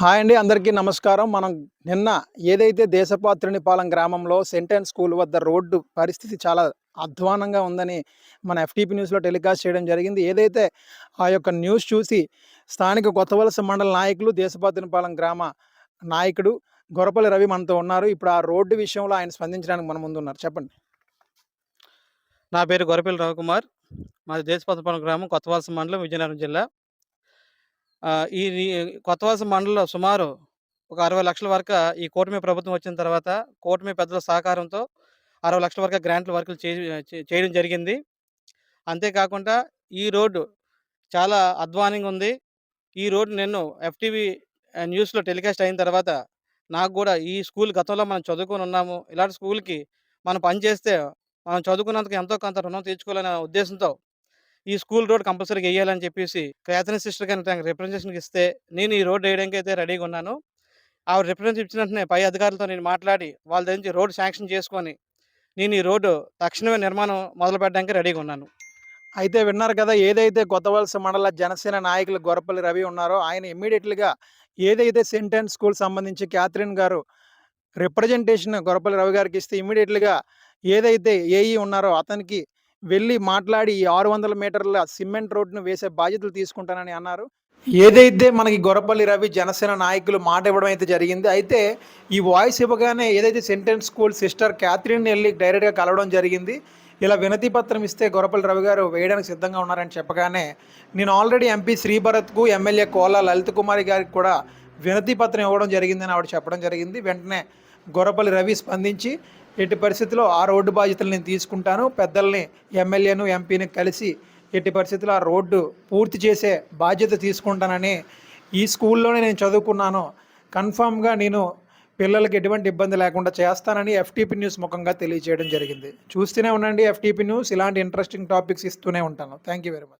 Hi అండి అందరికీ నమస్కారం. మనం నిన్న ఏదైతే దేశపాత్రునిపాలెం గ్రామంలో సెంటెన్ స్కూల్ వద్ద రోడ్డు పరిస్థితి చాలా అధ్వానంగా ఉందని మన ఎఫ్టీపీ న్యూస్లో టెలికాస్ట్ చేయడం జరిగింది. ఏదైతే ఆ యొక్క న్యూస్ చూసి స్థానిక కొత్తవలస మండల నాయకులు దేశపాత్రునిపాలెం గ్రామ నాయకుడు గొరపల్లి రవి మనతో ఉన్నారు. ఇప్పుడు ఆ రోడ్డు విషయంలో ఆయన స్పందించడానికి మన ముందు ఉన్నారు. చెప్పండి. నా పేరు గొరపల్లి రవికుమార్. మాది దేశపాత్రపాలెం గ్రామం కొత్తవలస మండలం విజయనగరం జిల్లా. ఈ ఈ కొత్తవలస మండలంలో సుమారు ఒక అరవై లక్షల వరకు ఈ కూటమి ప్రభుత్వం వచ్చిన తర్వాత కూటమి పెద్దల సహకారంతో అరవై లక్షల వరకు గ్రాంట్ల వర్కులు చేయడం జరిగింది. అంతేకాకుండా ఈ రోడ్డు చాలా అధ్వానంగా ఉంది. ఈ రోడ్డు నేను ఎఫ్టీవీ న్యూస్లో టెలికాస్ట్ అయిన తర్వాత నాకు కూడా ఈ స్కూల్ గతంలో మనం చదువుకొని ఉన్నాము. ఇలాంటి స్కూల్కి మనం పని చేస్తే మనం చదువుకున్నందుకు ఎంతో కొంత రుణం తీర్చుకోవాలనే ఉద్దేశంతో ఈ స్కూల్ రోడ్ కంపల్సరీగా వేయాలని చెప్పేసి క్యాథరిన్ సిస్టర్ కానీ తనకి రిప్రజెంటేషన్ ఇస్తే నేను ఈ రోడ్ వేయడానికి అయితే రెడీగా ఉన్నాను. ఆవిడ రిప్రజెంటేషన్ ఇచ్చిన వెంటనే పై అధికారులతో నేను మాట్లాడి వాళ్ళ దగ్గర నుంచి రోడ్ శాంక్షన్ చేసుకొని నేను ఈ రోడ్డు తక్షణమే నిర్మాణం మొదలు పెట్టడానికి రెడీగా ఉన్నాను. అయితే విన్నారు కదా ఏదైతే కొత్తవలస మండల జనసేన నాయకులు గొరపల్లి రవి ఉన్నారో ఆయన ఇమ్మీడియట్లీగా ఏదైతే సెంటెన్ స్కూల్ సంబంధించి క్యాథరిన్ గారు రిప్రజెంటేషన్ గొరపల్లి రవి గారికి ఇస్తే ఇమ్మీడియట్లీగా ఏదైతే ఏఈ ఉన్నారో అతనికి వెళ్ళి మాట్లాడి ఈ ఆరు వందల మీటర్ల సిమెంట్ రోడ్డును వేసే బాధ్యతలు తీసుకుంటానని అన్నారు. ఏదైతే మనకి గొరపల్లి రవి జనసేన నాయకులు మాట ఇవ్వడం అయితే జరిగింది అయితే ఈ వాయిస్ ఇవ్వగానే ఏదైతే సెంటెన్స్ స్కూల్ సిస్టర్ క్యాథరిన్ వెళ్ళి డైరెక్ట్గా కలవడం జరిగింది. ఇలా వినతి పత్రం ఇస్తే గొరపల్లి రవి గారు వేయడానికి సిద్ధంగా ఉన్నారని చెప్పగానే నేను ఆల్రెడీ ఎంపీ శ్రీభరత్కు ఎమ్మెల్యే కోలా లలిత్ కుమారి గారికి కూడా వినతి పత్రం ఇవ్వడం జరిగిందని ఆవిడ చెప్పడం జరిగింది. వెంటనే గొరపల్లి రవి స్పందించి ఎట్టి పరిస్థితుల్లో ఆ రోడ్డు బాధ్యతలు నేను తీసుకుంటాను. పెద్దల్ని ఎమ్మెల్యేను ఎంపీని కలిసి ఎట్టి పరిస్థితుల్లో ఆ రోడ్డు పూర్తి చేసే బాధ్యత తీసుకుంటానని ఈ స్కూల్లోనే నేను చదువుకున్నాను. కన్ఫామ్గా నేను పిల్లలకి ఎటువంటి ఇబ్బంది లేకుండా చేస్తానని ఎఫ్టీపీ న్యూస్ ముఖంగా తెలియజేయడం జరిగింది. చూస్తూనే ఉండండి ఎఫ్టీపీ న్యూస్. ఇలాంటి ఇంట్రెస్టింగ్ టాపిక్స్ ఇస్తూనే ఉంటాను. Thank you very much.